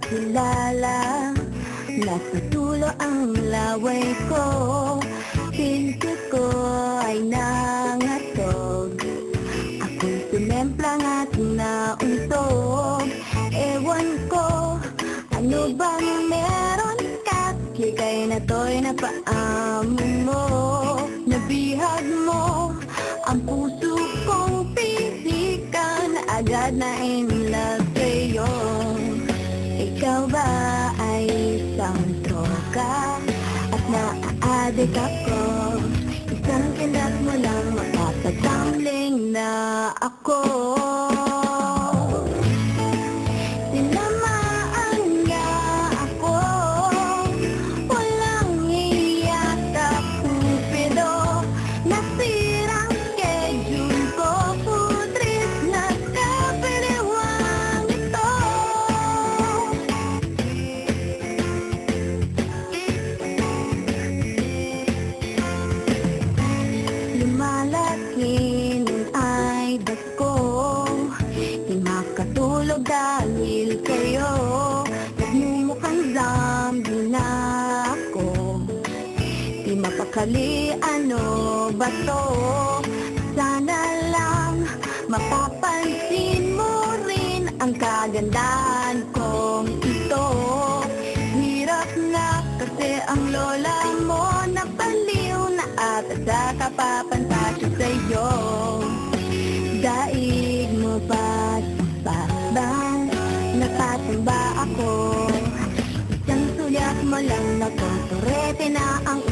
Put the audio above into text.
kilala Nasa dulo ang laway ko. Pinto ko ay nangatog. Ako'y sumemplang at nauntog. Ewan ko, ano bang meron? Ka? Kikay na to'y napaamon mo. Nabihag mo ang puso kong pisikan. Agad na in ay isang troka At naaadik ako. Isang kindat mo lang Mapapatangling na ako Di mapakali ano ba to? Sana lang mapapansin mo rin Ang kagandahan kong ito. Hirap na kasi ang lola mo Napaliw na at sa kapapantasyo sa'yo. Daig mo ba ba ba? Nakatamba ako. Isang sulyap mo lang Nakonturete na ang